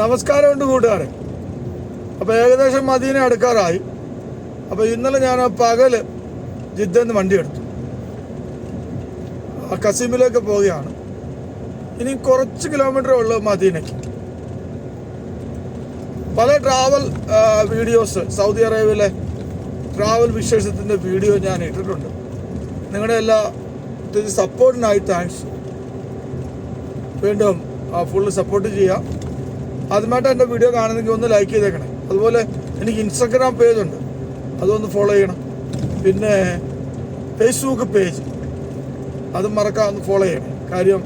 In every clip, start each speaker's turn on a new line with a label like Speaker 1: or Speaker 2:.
Speaker 1: നമസ്കാരമുണ്ട് കൂട്ടുകാരെ. അപ്പോൾ ഏകദേശം മദീന അടുക്കാറായി. അപ്പോൾ ഇന്നലെ ഞാൻ പകൽ ജിദ്ദന്ന് വണ്ടി എടുത്തു കസീമിലേക്ക് പോവുകയാണ്. ഇനി കുറച്ച് കിലോമീറ്റർ ഉള്ളു മദീനയ്ക്ക്. പല ട്രാവൽ വീഡിയോസ് സൗദി അറേബ്യയിലെ ട്രാവൽ വിശേഷത്തിന്റെ വീഡിയോ ഞാൻ ഇട്ടിട്ടുണ്ട്. നിങ്ങളുടെ എല്ലാ സപ്പോർട്ടിനായി താങ്ക്സ് വീണ്ടും ഫുള്ള് സപ്പോർട്ട് ചെയ്യാം. ആദ്യമായിട്ട് എന്റെ വീഡിയോ കാണുന്നെങ്കിൽ ഒന്ന് ലൈക്ക് ചെയ്തേക്കണേ. അതുപോലെ എനിക്ക് ഇൻസ്റ്റഗ്രാം പേജ് ഉണ്ട്. അതൊന്ന് ഫോളോ ചെയ്യണം. പിന്നെ ഫേസ്ബുക്ക് പേജ് അതും മറക്കാൻ ഒന്ന് ഫോളോ ചെയ്യണം. കാര്യം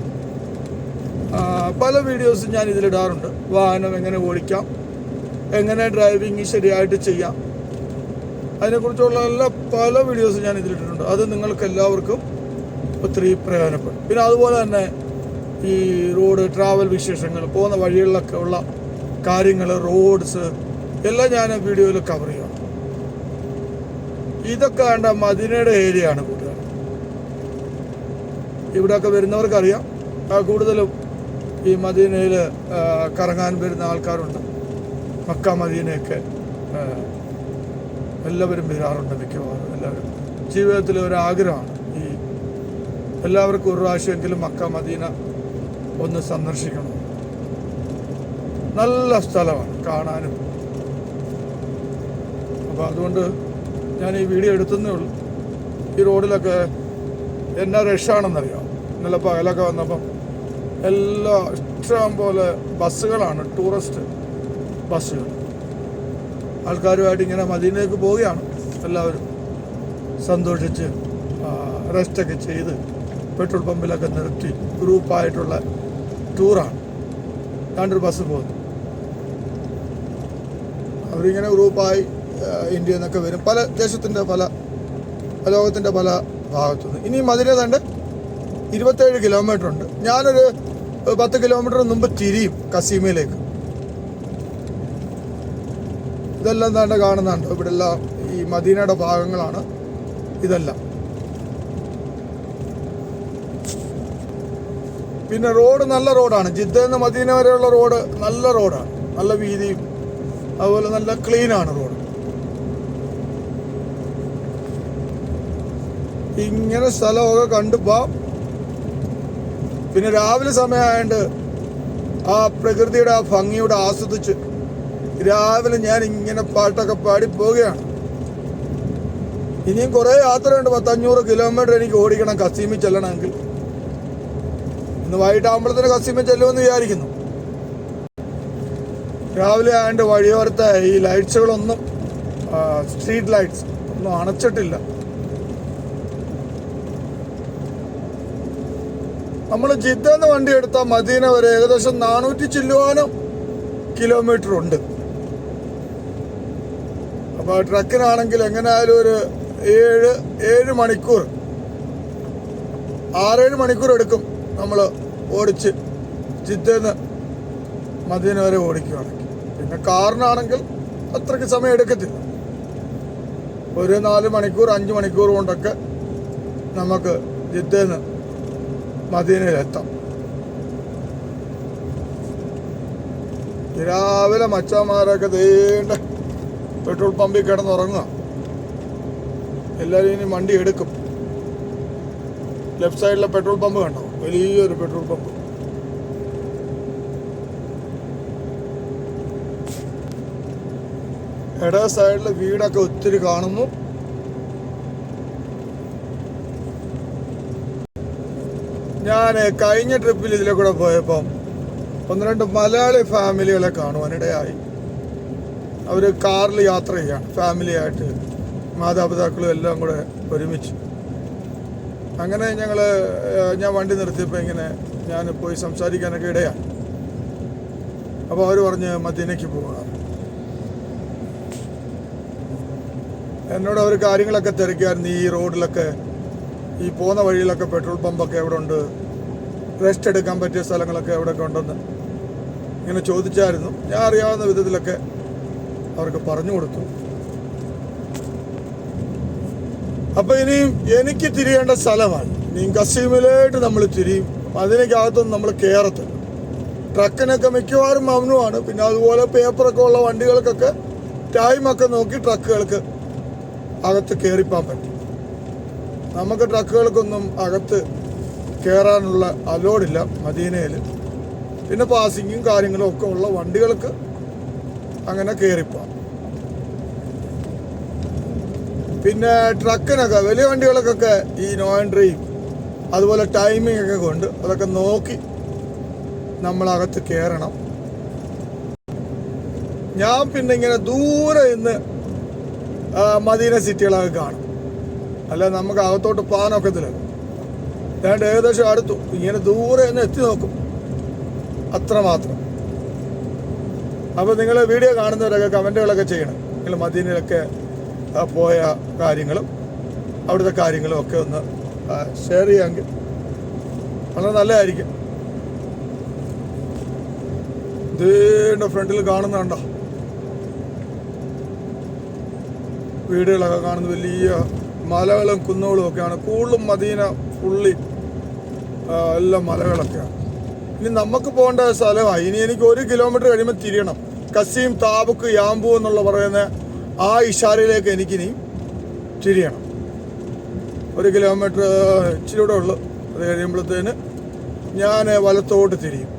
Speaker 1: പല വീഡിയോസും ഞാൻ ഇതിലിടാറുണ്ട് വാഹനം എങ്ങനെ ഓടിക്കാം എങ്ങനെ ഡ്രൈവിംഗ് ശരിയായിട്ട് ചെയ്യാം. അതിനെക്കുറിച്ചുള്ള എല്ലാ പല വീഡിയോസും ഞാൻ ഇതിലിട്ടിട്ടുണ്ട് അത് നിങ്ങൾക്ക് എല്ലാവർക്കും ഒത്തിരി പ്രയോജനപ്പെടും. പിന്നെ അതുപോലെ തന്നെ ഈ റോഡ് ട്രാവൽ വിശേഷങ്ങൾ പോകുന്ന വഴികളിലൊക്കെ ഉള്ള കാര്യങ്ങൾ റോഡ്സ് എല്ലാം ഞാൻ വീഡിയോയിൽ കവർ ചെയ്യാം ഇതൊക്കെ വേണ്ട മദിനയുടെ ഏരിയ ആണ് കൂട്ടുകാർ. ഇവിടെയൊക്കെ വരുന്നവർക്കറിയാം കൂടുതലും ഈ മദീനയിൽ കറങ്ങാൻ വരുന്ന ആൾക്കാരുണ്ട്. മക്ക മദീനയൊക്കെ എല്ലാവരും വരാറുണ്ട് മിക്കവാറും എല്ലാവരും. ജീവിതത്തിലെ ഒരു ആഗ്രഹമാണ് ഈ എല്ലാവർക്കും ഒരു പ്രാവശ്യമെങ്കിലും മക്ക മദീന ഒന്ന് സന്ദർശിക്കണം. നല്ല സ്ഥലമാണ് കാണാനും. അപ്പോൾ അതുകൊണ്ട് ഞാൻ ഈ വീഡിയോ എടുത്തതേ ഉള്ളൂ. ഈ റോഡിലൊക്കെ എന്നാ രക്ഷാണെന്നറിയാം ഇന്നലെ പകലൊക്കെ വന്നപ്പം എല്ലാ ഇഷ്ടം പോലെ ബസ്സുകളാണ് ടൂറിസ്റ്റ് ബസ്സുകൾ. ആൾക്കാരുമായിട്ട് ഇങ്ങനെ മദീനയിലേക്ക് പോവുകയാണ് എല്ലാവരും. സന്തോഷിച്ച് റെസ്റ്റൊക്കെ ചെയ്ത് പെട്രോൾ പമ്പിലൊക്കെ നിർത്തി ഗ്രൂപ്പായിട്ടുള്ള ടൂറാണ് താണ്ടൊരു ബസ് പോകുന്നു. അവരിങ്ങനെ ഗ്രൂപ്പായി ഇന്ത്യയിൽ നിന്നൊക്കെ വരും. പല ദേശത്തിന്റെ പല ലോകത്തിന്റെ പല ഭാഗത്തുനിന്ന്. ഇനി മധുര തണ്ട് ഇരുപത്തേഴ് കിലോമീറ്റർ ഉണ്ട്. ഞാനൊരു പത്ത് കിലോമീറ്റർ മുമ്പ് തിരിയും കസീമയിലേക്ക്. ഇതെല്ലാം താണ്ട കാണുന്നുണ്ട്. ഇവിടെ എല്ലാം ഈ മദീനയുടെ ഭാഗങ്ങളാണ് ഇതെല്ലാം. പിന്നെ റോഡ് നല്ല റോഡാണ്. ജിദ്ദ നിന്ന് മദീന വരെയുള്ള റോഡ് നല്ല റോഡാണ്. നല്ല വീതിയും അതുപോലെ നല്ല ക്ലീനാണ് റോഡ്. ഇങ്ങനെ സ്ഥലമൊക്കെ കണ്ടുപോവാം പിന്നെ രാവിലെ സമയമായതുകൊണ്ട് ആ പ്രകൃതിയുടെ ആ ഭംഗിയോട് ആസ്വദിച്ച് രാവിലെ ഞാൻ ഇങ്ങനെ പാട്ടൊക്കെ പാടി പോവുകയാണ്. ഇനിയും കുറേ യാത്രയുണ്ട്. പത്തഞ്ഞൂറ് കിലോമീറ്റർ എനിക്ക് ഓടിക്കണം കസീമിൽ ചെല്ലണമെങ്കിൽ. ഇന്ന് വൈകിട്ടാകുമ്പോഴത്തേന് കസ്റ്റമർ ചെല്ലുമെന്ന് വിചാരിക്കുന്നു. രാവിലെ ആയതുകൊണ്ട് വഴിയോരത്തെ ഈ ലൈറ്റ്സുകളൊന്നും സ്ട്രീറ്റ് ലൈറ്റ്സ് ഒന്നും അണച്ചിട്ടില്ല. നമ്മൾ ജിദ്ദന്ന് വണ്ടി എടുത്താൽ മദീന വരെ ഏകദേശം നാനൂറ്റി ചില്ലുവാനും കിലോമീറ്റർ ഉണ്ട്. അപ്പോൾ ട്രക്കിനാണെങ്കിൽ എങ്ങനെയായാലും ഒരു ഏഴ് ഏഴ് മണിക്കൂർ ആറേഴ് മണിക്കൂർ എടുക്കും. നമ്മൾ ഓടിച്ച് ജിദ്ദന്ന് മദീന വരെ ഓടിക്കുകയാണെങ്കിൽ പിന്നെ കാറിനാണെങ്കിൽ അത്രയ്ക്ക് സമയം എടുക്കത്തില്ല. ഒരു നാല് മണിക്കൂർ അഞ്ച് മണിക്കൂർ കൊണ്ടൊക്കെ നമുക്ക് ജിദ്ദന്ന് മദീനയിലെത്താം. രാവിലെ മച്ചാമാരൊക്കെ നീണ്ട പെട്രോൾ പമ്പിൽ കിടന്നുറങ്ങുക എല്ലാവരും ഇനി വണ്ടി എടുക്കും. ലെഫ്റ്റ് സൈഡിലെ പെട്രോൾ പമ്പ് കണ്ടോ? വലിയൊരു പെട്രോൾ പമ്പ്. ഇട സൈഡിലെ വീടൊക്കെ ഒത്തിരി കാണുന്നു. ഞാൻ കഴിഞ്ഞ ട്രിപ്പിൽ ഇതിലെ കൂടെ പോയപ്പം ഒന്ന് രണ്ട് മലയാളി ഫാമിലികളെ കാണുവാനിടയായി അവർ കാറിൽ യാത്ര ചെയ്യാണ്. ഫാമിലിയായിട്ട് മാതാപിതാക്കളും എല്ലാം കൂടെ ഒരുമിച്ച്. അങ്ങനെ ഞങ്ങൾ ഞാൻ വണ്ടി നിർത്തിയപ്പോൾ ഇങ്ങനെ ഞാൻ പോയി സംസാരിക്കാനൊക്കെ ഇടയാണ് അപ്പോൾ അവർ പറഞ്ഞ് മദീനയ്ക്ക് പോകണം എന്നോട് അവർ കാര്യങ്ങളൊക്കെ തിരക്കായിരുന്നു ഈ റോഡിലൊക്കെ ഈ പോകുന്ന വഴിയിലൊക്കെ പെട്രോൾ പമ്പൊക്കെ എവിടെ ഉണ്ട് റെസ്റ്റ് എടുക്കാൻ പറ്റിയ സ്ഥലങ്ങളൊക്കെ എവിടെയൊക്കെ ഉണ്ടെന്ന് ഇങ്ങനെ ചോദിച്ചായിരുന്നു. ഞാൻ അറിയാവുന്ന വിധത്തിലൊക്കെ അവർക്ക് പറഞ്ഞു കൊടുത്തു. അപ്പൊ ഇനിയും എനിക്ക് തിരിയേണ്ട സ്ഥലമാണ്. ഇനി കസീമിലായിട്ട് നമ്മൾ തിരിയും. അതിനകത്തൊന്നും നമ്മൾ കയറത്തില്ല ട്രക്കിനൊക്കെ മിക്കവാറും മൗനമാണ്. പിന്നെ അതുപോലെ പേപ്പറൊക്കെ ഉള്ള വണ്ടികൾക്കൊക്കെ ടൈമൊക്കെ നോക്കി ട്രക്കുകൾക്ക് അകത്ത് കയറിപ്പാൻ പറ്റും. നമുക്ക് ട്രക്കുകൾക്കൊന്നും അകത്ത് കയറാനുള്ള അലോഡില്ല മദീനയിൽ പിന്നെ പാസിങ്ങും കാര്യങ്ങളും ഒക്കെ ഉള്ള വണ്ടികൾക്ക് അങ്ങനെ കയറിപ്പോവാം പിന്നെ ട്രക്കിനൊക്കെ വലിയ വണ്ടികൾക്കൊക്കെ ഈ നോ എൻട്രിയും അതുപോലെ ടൈമിംഗ് ഒക്കെ കൊണ്ട് അതൊക്കെ നോക്കി നമ്മളകത്ത് കയറണം ഞാൻ പിന്നെ ഇങ്ങനെ ദൂരെ നിന്ന് മദീന സിറ്റികളൊക്കെ കാണും. അല്ല നമുക്ക് അകത്തോട്ട് പോകാനൊക്കത്തില്ല ഞാൻ ഏകദേശം അടുത്തു. ഇങ്ങനെ ദൂരെ നിന്ന് എത്തി നോക്കും. അത്രമാത്രം. അപ്പോൾ നിങ്ങൾ വീഡിയോ കാണുന്നവരൊക്കെ കമന്റുകളൊക്കെ ചെയ്യണം. നിങ്ങൾ മദീനയിലൊക്കെ പോയ കാര്യങ്ങളും അവിടുത്തെ കാര്യങ്ങളും ഒക്കെ ഒന്ന് ഷെയർ ചെയ്യാമെങ്കിൽ വളരെ നല്ലതായിരിക്കും. ഇതിന്റെ ഫ്രണ്ടിൽ കാണുന്നുണ്ടോ വീടുകളൊക്കെ കാണുന്ന വലിയ മലകളും കുന്നുകളും ഒക്കെയാണ്. കൂടുതലും മദീന പുള്ളി എല്ലാ മലകളൊക്കെയാണ്. ഇനി നമുക്ക് പോകേണ്ട സ്ഥലമായി. ഇനി എനിക്ക് ഒരു കിലോമീറ്റർ കഴിയുമ്പോൾ തിരിയണം. കസീം താബുക്ക് യാമ്പു എന്നുള്ള പറയുന്ന ആ ഇഷാരയിലേക്ക് എനിക്കിനി തിരിയണം. ഒരു കിലോമീറ്റർ ഇച്ചിരിയൂടെ ഉള്ളൂ. അത് കഴിയുമ്പോഴത്തേന് ഞാൻ വലത്തോട്ട് തിരിയും.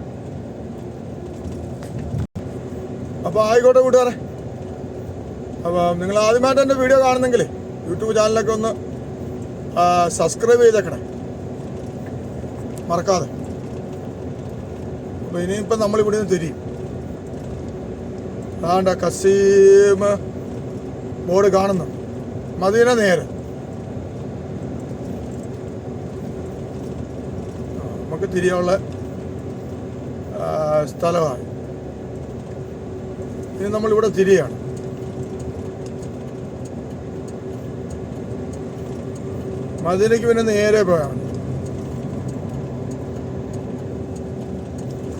Speaker 1: അപ്പോൾ ആയിക്കോട്ടെ കൂട്ടുകാരെ. അപ്പോൾ നിങ്ങൾ ആദ്യമായിട്ട് എന്റെ വീഡിയോ കാണുന്നെങ്കിൽ യൂട്യൂബ് ചാനലൊക്കെ ഒന്ന് സബ്സ്ക്രൈബ് ചെയ്തേക്കണേ. മറക്കാതെ. അപ്പോൾ നമ്മൾ ഇവിടെ നിന്ന് തിരിയും. അതാണ്ട കസീം ബോർഡ് കാണുന്നു. മദീന നേരെ. നമുക്ക് തിരിയാനുള്ള സ്ഥലമാണ് ഇനി നമ്മളിവിടെ തിരിയാണ്. മദീനയ്ക്ക് പിന്നെ നേരെ പോയാണ്.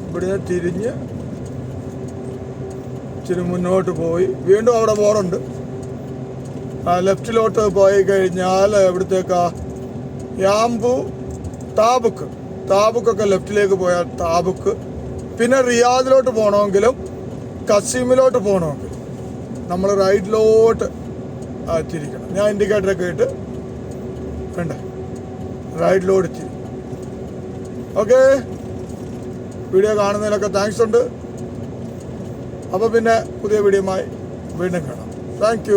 Speaker 1: ഇവിടെ തിരിഞ്ഞ് ഇച്ചിരി മുന്നോട്ട് പോയി. വീണ്ടും അവിടെ ബോറുണ്ട്. ലെഫ്റ്റിലോട്ട് പോയി കഴിഞ്ഞാൽ എവിടത്തേക്കാ യാമ്പു താബുക്ക്. താബുക്കൊക്കെ ലെഫ്റ്റിലേക്ക് പോയാൽ താബുക്ക്. പിന്നെ റിയാദിലോട്ട് പോകണമെങ്കിലും കസീമിലോട്ട് പോകണമെങ്കിൽ നമ്മൾ റൈറ്റിലോട്ട് തിരിക്കണം ഞാൻ ഇൻഡിക്കേറ്ററൊക്കെ ഇട്ട് വേണ്ട റൈറ്റിലോട്ട് തിരി ഓക്കെ? വീഡിയോ കാണുന്നതിനൊക്കെ താങ്ക്സ് ഉണ്ട്. അപ്പോൾ പിന്നെ പുതിയ വീഡിയോമായി വീണ്ടും കാണാം. താങ്ക്